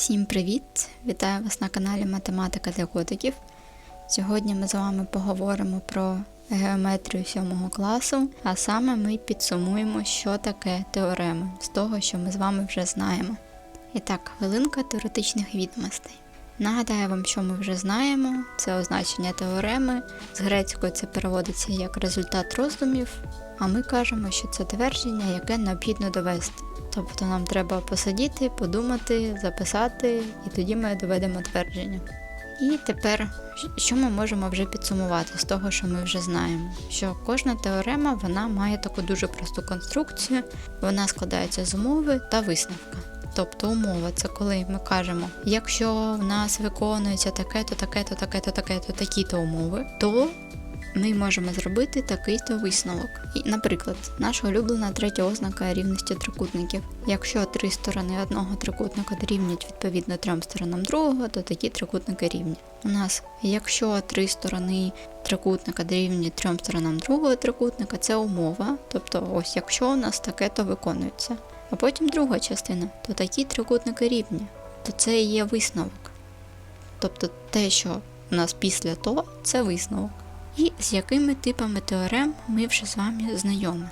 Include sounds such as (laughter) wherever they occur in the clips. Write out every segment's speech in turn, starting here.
Всім привіт! Вітаю вас на каналі Математика для котиків. Сьогодні ми з вами поговоримо про геометрію 7 класу, а саме ми підсумуємо, що таке теореми з того, що ми з вами вже знаємо. І так, хвилинка теоретичних відомостей. Нагадаю вам, що ми вже знаємо: це означення теореми. З грецької це переводиться як результат роздумів, а ми кажемо, що це твердження, яке необхідно довести. Тобто нам треба посидіти, подумати, записати, і тоді ми доведемо твердження. І тепер, що ми можемо вже підсумувати з того, що ми вже знаємо? Що кожна теорема вона має таку дуже просту конструкцію, вона складається з умови та висновка. Тобто умова це коли ми кажемо, якщо в нас виконується таке-то, таке-то, таке-то, таке-то, такі-то умови, то ми можемо зробити такий-то висновок. І, наприклад, наша улюблена третя ознака рівності трикутників. Якщо три сторони одного трикутника дорівнюють відповідно трьом сторонам другого, то такі трикутники рівні. У нас, якщо три сторони трикутника дорівнюють трьом сторонам другого трикутника, це умова. Тобто, ось якщо у нас таке, то виконується. А потім друга частина, то такі трикутники рівні, то це і є висновок. Тобто те, що у нас після того, це висновок. І з якими типами теорем ми вже з вами знайомі.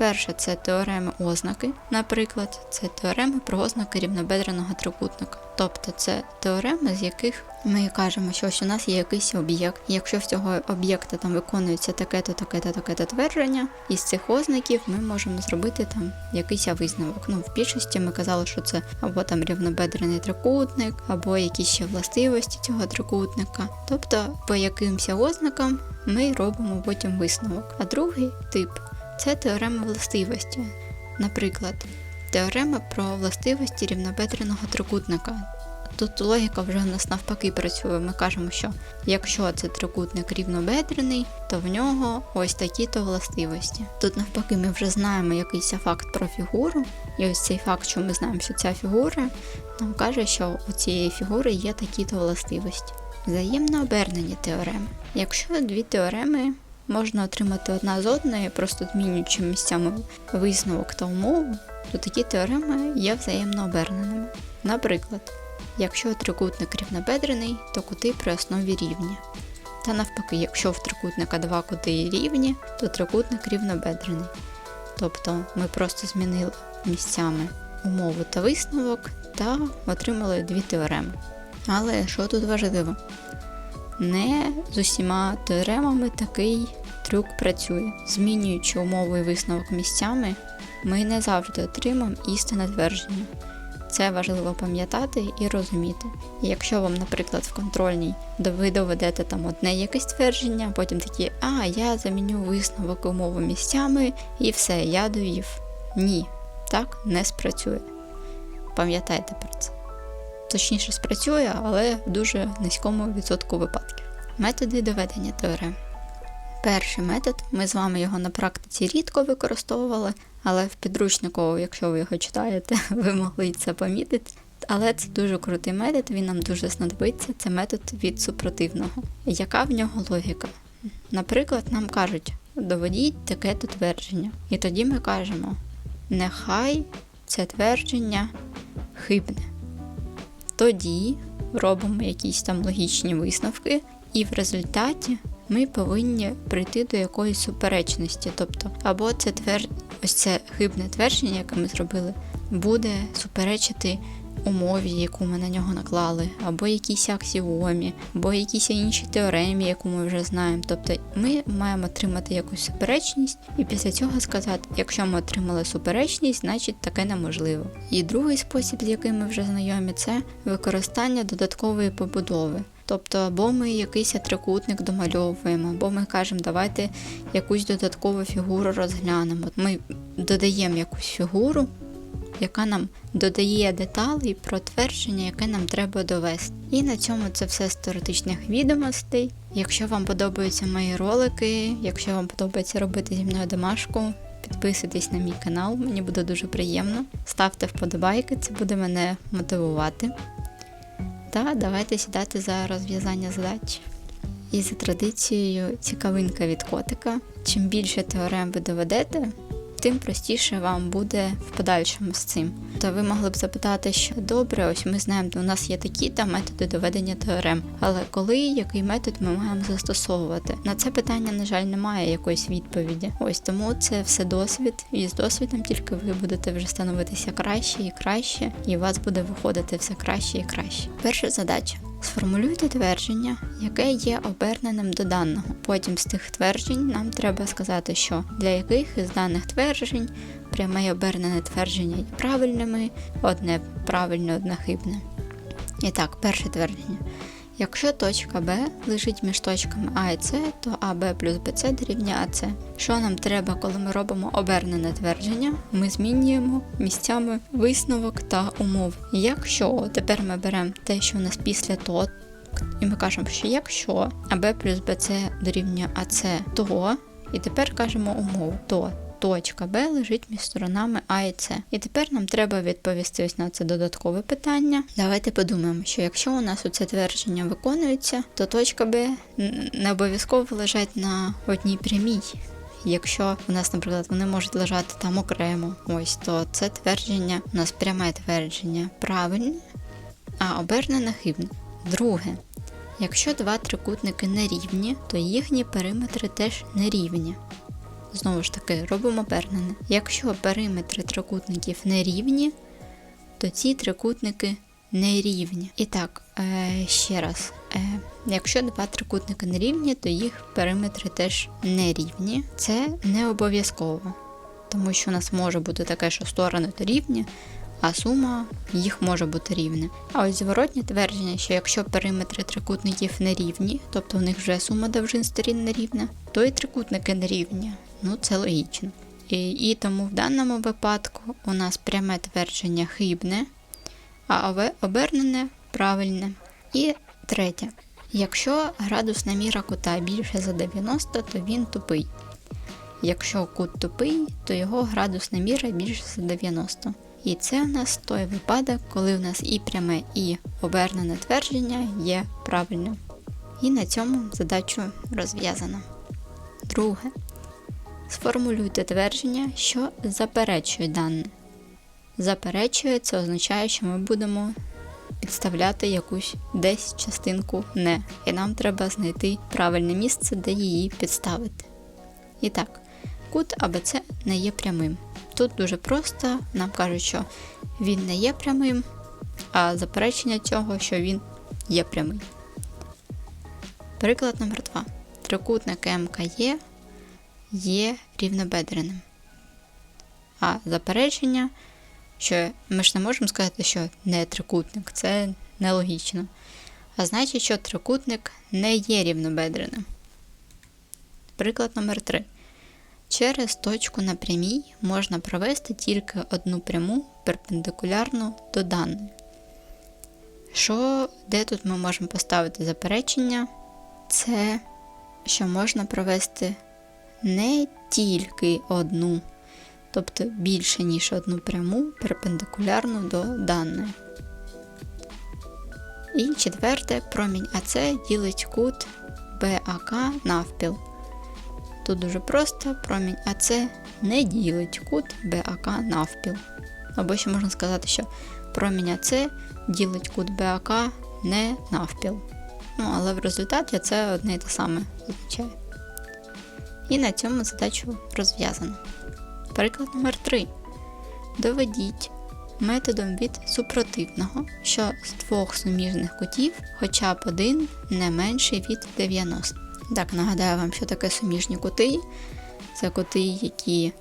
Перше це теореми ознаки, наприклад, це теореми про ознаки рівнобедреного трикутника. Тобто це теореми, з яких ми кажемо, що ось у нас є якийсь об'єкт. Якщо в цього об'єкта там виконується таке-то, таке-то, таке-то твердження, із цих ознаків ми можемо зробити там якийсь висновок. Ну, в більшості ми казали, що це або там рівнобедрений трикутник, або якісь ще властивості цього трикутника. Тобто, по якимось ознакам ми робимо потім висновок. А другий тип це теорема властивості. Наприклад, теорема про властивості рівнобедреного трикутника. Тут логіка вже в нас навпаки працює. Ми кажемо, що якщо це трикутник рівнобедрений, то в нього ось такі-то властивості. Тут навпаки ми вже знаємо якийсь факт про фігуру, і ось цей факт, що ми знаємо, що ця фігура нам каже, що у цієї фігури є такі-то властивості. Взаємно обернені теореми. Якщо дві теореми можна отримати одна з одної, просто змінюючи місцями висновок та умову, то такі теореми є взаємно оберненими. Наприклад, якщо трикутник рівнобедрений, то кути при основі рівні. Та навпаки, якщо в трикутника два кути рівні, то трикутник рівнобедрений. Тобто ми просто змінили місцями умову та висновок та отримали дві теореми. Але що тут важливо? Не з усіма теоремами такий трюк працює. Змінюючи умови і висновок місцями, ми не завжди отримаємо істинне твердження. Це важливо пам'ятати і розуміти. Якщо вам, наприклад, в контрольній ви доведете там одне якесь твердження, потім такі, а я заміню висновок умови місцями і все, я довів. Ні, так не спрацює. Пам'ятайте про це. Точніше спрацює, але в дуже низькому відсотку випадків. Методи доведення теорем. Перший метод, ми з вами його на практиці рідко використовували, але в підручнику, якщо ви його читаєте, (laughs) ви могли це помітити. Але це дуже крутий метод, він нам дуже знадобиться. Це метод від супротивного. Яка в нього логіка? Наприклад, нам кажуть, доведіть таке-то твердження. І тоді ми кажемо: нехай це твердження хибне. Тоді робимо якісь там логічні висновки, і в результаті ми повинні прийти до якоїсь суперечності. Тобто, або це твер... ось це хибне твердження, яке ми зробили, буде суперечити умові, яку ми на нього наклали, або якійсь аксіомі, або якійсь іншій теоремі, яку ми вже знаємо. Тобто ми маємо отримати якусь суперечність, і після цього сказати, якщо ми отримали суперечність, значить таке неможливо. І другий спосіб, з яким ми вже знайомі, це використання додаткової побудови. Тобто, або ми якийсь трикутник домальовуємо, або ми кажемо, давайте якусь додаткову фігуру розглянемо. Ми додаємо якусь фігуру, яка нам додає деталей про твердження, яке нам треба довести. І на цьому це все з теоретичних відомостей. Якщо вам подобаються мої ролики, якщо вам подобається робити зі мною домашку, підписуйтесь на мій канал, мені буде дуже приємно. Ставте вподобайки, це буде мене мотивувати. Та давайте сідати за розв'язання задач. І за традицією цікавинка від котика. Чим більше теорем ви доведете, тим простіше вам буде в подальшому з цим. То ви могли б запитати, що добре, ось ми знаємо, у нас є такі та методи доведення теорем. Але коли який метод ми маємо застосовувати? На це питання, на жаль, немає якоїсь відповіді. Ось тому це все досвід, і з досвідом тільки ви будете вже становитися краще і краще, і у вас буде виходити все краще і краще. Перша задача. Сформулюйте твердження, яке є оберненим до даного. Потім з тих тверджень нам треба сказати, що для яких із даних тверджень пряме і обернене твердження є правильними, одне правильне, одне хибне. І так, перше твердження. Якщо точка Б лежить між точками А і С, то АБ плюс БЦ дорівнює АЦ. Що нам треба, коли ми робимо обернене твердження? Ми змінюємо місцями висновок та умов. Якщо тепер ми беремо те, що у нас після то, і ми кажемо, що якщо АБ плюс БЦ дорівнює АЦ, то і тепер кажемо умову, то точка Б лежить між сторонами А і С. І тепер нам треба відповісти ось на це додаткове питання. Давайте подумаємо, що якщо у нас оце твердження виконується, то точка Б не обов'язково лежать на одній прямій. Якщо у нас, наприклад, вони можуть лежати там окремо, ось то це твердження, у нас пряме твердження правильне, а обернене хибне. Друге, якщо два трикутники нерівні, то їхні периметри теж нерівні. Знову ж таки, робимо обернене. Якщо периметри трикутників не рівні, то ці трикутники не рівні. І так, е, ще раз. Е, якщо два трикутники не рівні, то їх периметри теж не рівні. Це не обов'язково. Тому що у нас може бути таке, що сторони то рівні, а сума їх може бути рівна. А ось зворотнє твердження, що якщо периметри трикутників не рівні, тобто в них вже сума довжин сторін не рівна, то і трикутники не рівні. Ну це логічно. І, і тому в даному випадку у нас пряме твердження хибне, а обернене правильне. І третє. Якщо градусна міра кута більше за 90, то він тупий. Якщо кут тупий, то його градусна міра більше за 90. І це у нас той випадок, коли у нас і пряме, і обернене твердження є правильним. І на цьому задачу розв'язано. Друге. Сформулюйте твердження, що заперечує дане. Заперечує це означає, що ми будемо підставляти якусь десь частинку не. І нам треба знайти правильне місце, де її підставити. І так, кут АБЦ не є прямим. Тут дуже просто, нам кажуть, що він не є прямим, а заперечення цього, що він є прямий. Приклад номер 2. Трикутник МКЄ є рівнобедреним. А заперечення, що ми ж не можемо сказати, що не трикутник, це нелогічно. А значить, що трикутник не є рівнобедреним. Приклад номер 3. Через точку на прямій можна провести тільки одну пряму перпендикулярну до даної. Що, де тут ми можемо поставити заперечення? Це що можна провести не тільки одну, тобто більше, ніж одну пряму перпендикулярну до даної. І четверте, промінь АЦ ділить кут БАК навпіл. Тут дуже просто, промінь АЦ не ділить кут БАК навпіл. Або ще можна сказати, що промінь АЦ ділить кут БАК не навпіл. Ну, але в результаті це одне і те саме означає. І на цьому задачу розв'язано. Приклад номер 3. Доведіть методом від супротивного, що з двох суміжних кутів хоча б один не менший від 90. Так, нагадаю вам, що таке суміжні кути. Це кути, які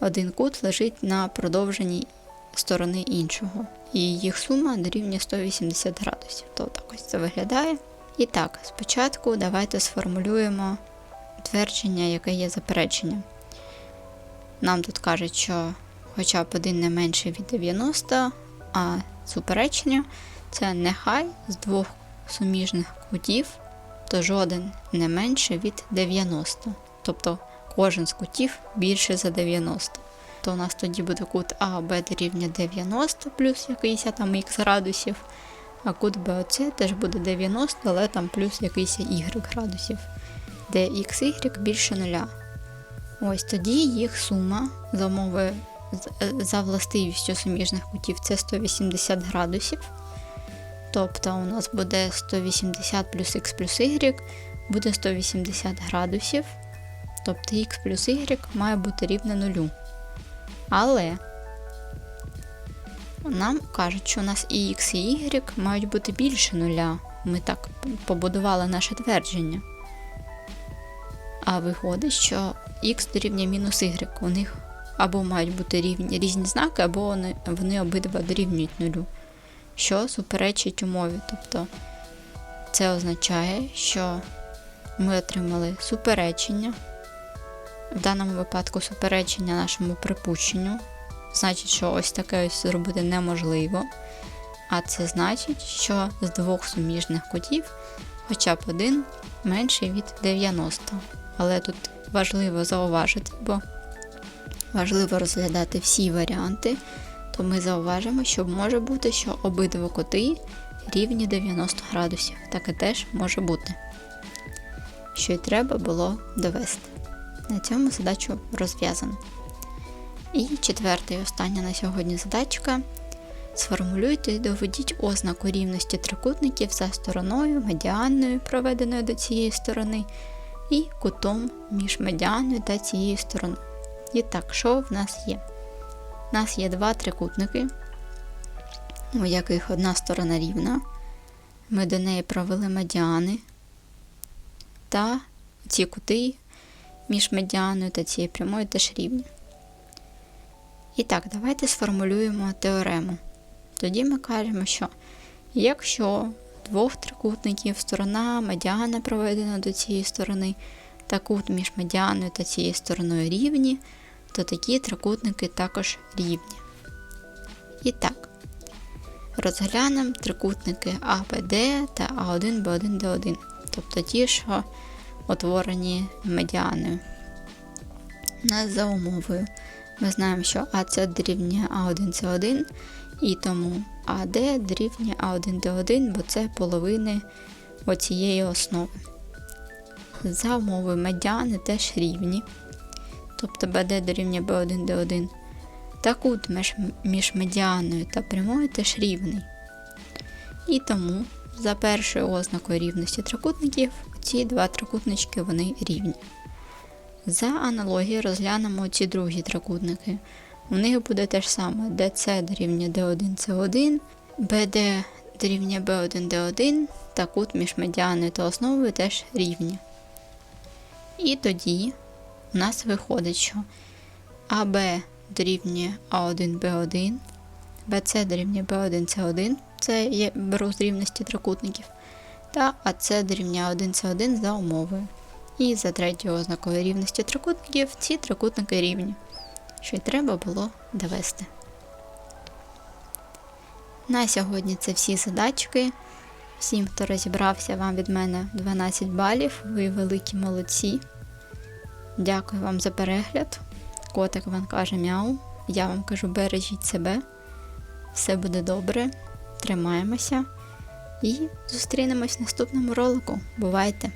один кут лежить на продовженій сторони іншого. І їх сума дорівнює 180 градусів. То так ось це виглядає. І так, спочатку давайте сформулюємо твердження, яке є запереченням. Нам тут кажуть, що хоча б один не менше від 90, а суперечення це нехай з двох суміжних кутів, то жоден не менше від 90. Тобто кожен з кутів більше за 90. То у нас тоді буде кут А, Б дорівнює 90 плюс якийсь там х градусів, а кут БОЦ теж буде 90, але там плюс якийсь y градусів, де xy більше нуля. Ось тоді їх сума за умови е, за властивістю суміжних кутів це 180 градусів. Тобто у нас буде 180 плюс х плюс y буде 180 градусів. Тобто х плюс y має бути рівне нулю. Але нам кажуть, що у нас і x, і y мають бути більше нуля. Ми так побудували наше твердження. А виходить, що x дорівнює мінус y. У них або мають бути рівні, різні знаки, або вони, вони обидва дорівнюють нулю, що суперечить умові. Тобто це означає, що ми отримали суперечення. В даному випадку суперечення нашому припущенню. Значить, що ось таке ось зробити неможливо. А це значить, що з двох суміжних кутів хоча б один менший від 90. Але тут важливо зауважити, бо важливо розглядати всі варіанти, то ми зауважимо, що може бути, що обидва кути рівні 90 градусів. Таке теж може бути. Що й треба було довести. На цьому задачу розв'язано. І четверта і остання на сьогодні задачка. Сформулюйте і доведіть ознаку рівності трикутників за стороною, медіанною, проведеною до цієї сторони, і кутом між медіаною та цією стороною. І так, що в нас є? У нас є два трикутники, у яких одна сторона рівна. Ми до неї провели медіани та ці кути між медіаною та цією прямою теж рівні. І так, давайте сформулюємо теорему. Тоді ми кажемо, що якщо двох трикутників сторона медіана проведена до цієї сторони, та кут між медіаною та цією стороною рівні, то такі трикутники також рівні. І так, розглянемо трикутники АБД та А1, Б1, Д1, тобто ті, що утворені медіаною. Нас за умовою. Ми знаємо, що АЦ дорівнює А1 це 1, і тому АД дорівнює А1 Д1, бо це половини оцієї основи. За умовою медіани теж рівні, тобто БД дорівнює Б1 Д1. Та кут між, медіаною та прямою теж рівний. І тому за першою ознакою рівності трикутників ці два трикутнички вони рівні. За аналогією розглянемо ці другі трикутники. У них буде те ж саме DC дорівнює D1 C1, BD дорівнює B1 D1 та кут між медіаною та основою теж рівні. І тоді у нас виходить, що АБ дорівнює А1 Б1, BC дорівнює B1 C1, це я беру з рівності трикутників, та АС дорівнює А1 С1 за умовою. І за третьою ознакою рівності трикутників ці трикутники рівні, що й треба було довести. На сьогодні це всі задачки. Всім, хто розібрався, вам від мене 12 балів. Ви великі молодці. Дякую вам за перегляд. Котик вам каже мяу. Я вам кажу, бережіть себе. Все буде добре. Тримаємося. І зустрінемось в наступному ролику. Бувайте!